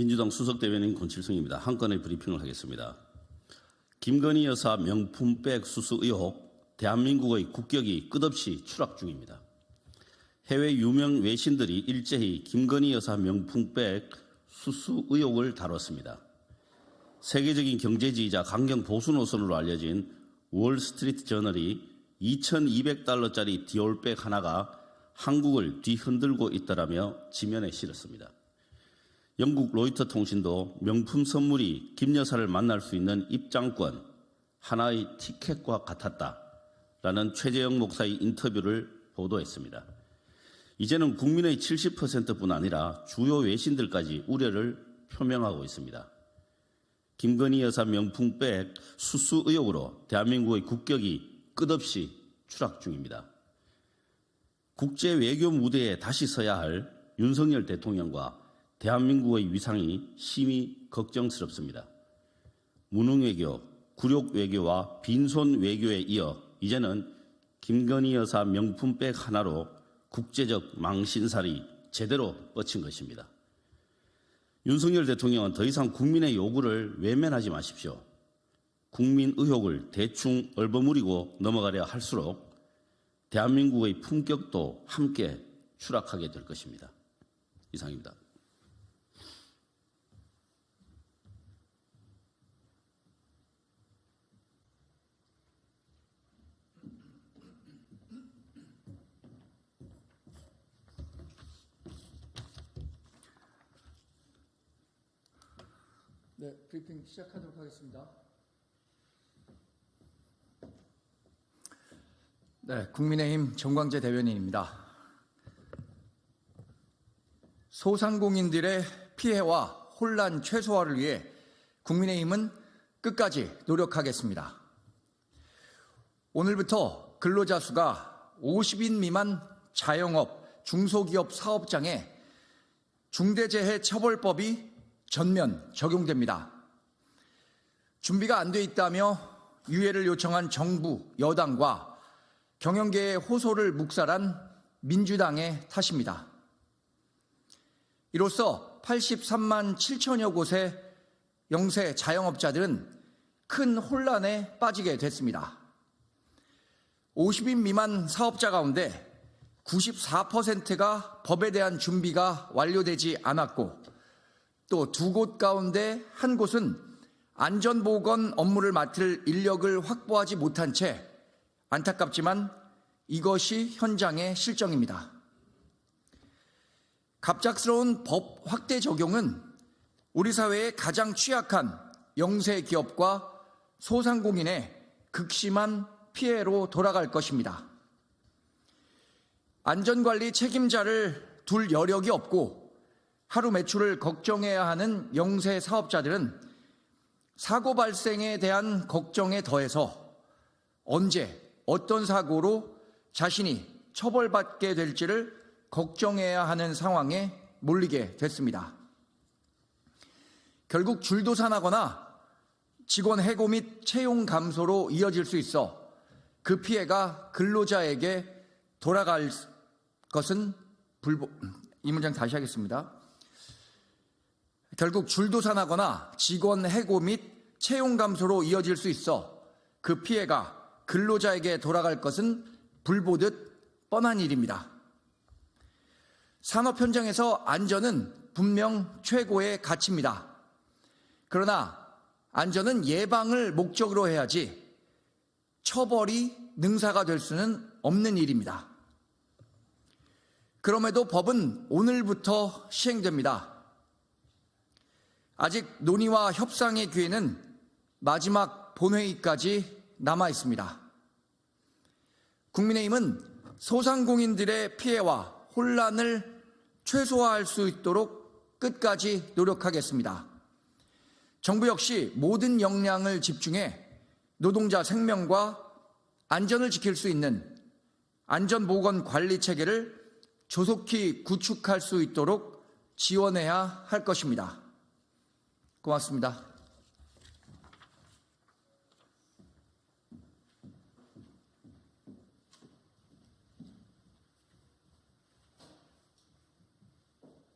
민주당 수석대변인 권칠성입니다. 한 건의 브리핑을 하겠습니다. 김건희 여사 명품백 수수 의혹, 대한민국의 국격이 끝없이 추락 중입니다. 해외 유명 외신들이 일제히 김건희 여사 명품백 수수 의혹을 다뤘습니다. 세계적인 경제지이자 강경 보수 노선으로 알려진 월스트리트 저널이 2,200달러짜리 디올백 하나가 한국을 뒤흔들고 있다라며 지면에 실었습니다. 영국 로이터 통신도 명품 선물이 김 여사를 만날 수 있는 입장권, 하나의 티켓과 같았다 라는 최재형 목사의 인터뷰를 보도했습니다. 이제는 국민의 70%뿐 아니라 주요 외신들까지 우려를 표명하고 있습니다. 김건희 여사 명품백 수수 의혹으로 대한민국의 국격이 끝없이 추락 중입니다. 국제 외교 무대에 다시 서야 할 윤석열 대통령과 대한민국의 위상이 심히 걱정스럽습니다. 무능 외교, 굴욕 외교와 빈손 외교에 이어 이제는 김건희 여사 명품백 하나로 국제적 망신살이 제대로 뻗친 것입니다. 윤석열 대통령은 더 이상 국민의 요구를 외면하지 마십시오. 국민 의혹을 대충 얼버무리고 넘어가려 할수록 대한민국의 품격도 함께 추락하게 될 것입니다. 이상입니다. 네, 브리핑 시작하도록 하겠습니다. 네, 국민의힘 정광재 대변인입니다. 소상공인들의 피해와 혼란 최소화를 위해 국민의힘은 끝까지 노력하겠습니다. 오늘부터 근로자 수가 50인 미만 자영업, 중소기업 사업장에 중대재해처벌법이 전면 적용됩니다. 준비가 안 돼 있다며 유예를 요청한 정부, 여당과 경영계의 호소를 묵살한 민주당의 탓입니다. 이로써 83만 7천여 곳의 영세 자영업자들은 큰 혼란에 빠지게 됐습니다. 50인 미만 사업자 가운데 94%가 법에 대한 준비가 완료되지 않았고 또 두 곳 가운데 한 곳은 안전보건 업무를 맡을 인력을 확보하지 못한 채 안타깝지만 이것이 현장의 실정입니다. 갑작스러운 법 확대 적용은 우리 사회의 가장 취약한 영세 기업과 소상공인의 극심한 피해로 돌아갈 것입니다. 안전관리 책임자를 둘 여력이 없고 하루 매출을 걱정해야 하는 영세 사업자들은 사고 발생에 대한 걱정에 더해서 언제 어떤 사고로 자신이 처벌받게 될지를 걱정해야 하는 상황에 몰리게 됐습니다. 결국 줄도사 나거나 직원 해고 및 채용 감소로 이어질 수 있어 그 피해가 근로자에게 돌아갈 것은 불보, 이 문장 다시 하겠습니다. 결국 줄도사 나거나 직원 해고 및 채용 감소로 이어질 수 있어 그 피해가 근로자에게 돌아갈 것은 불보듯 뻔한 일입니다. 산업 현장에서 안전은 분명 최고의 가치입니다. 그러나 안전은 예방을 목적으로 해야지 처벌이 능사가 될 수는 없는 일입니다. 그럼에도 법은 오늘부터 시행됩니다. 아직 논의와 협상의 기회는 마지막 본회의까지 남아 있습니다. 국민의힘은 소상공인들의 피해와 혼란을 최소화할 수 있도록 끝까지 노력하겠습니다. 정부 역시 모든 역량을 집중해 노동자 생명과 안전을 지킬 수 있는 안전보건 관리 체계를 조속히 구축할 수 있도록 지원해야 할 것입니다. 고맙습니다.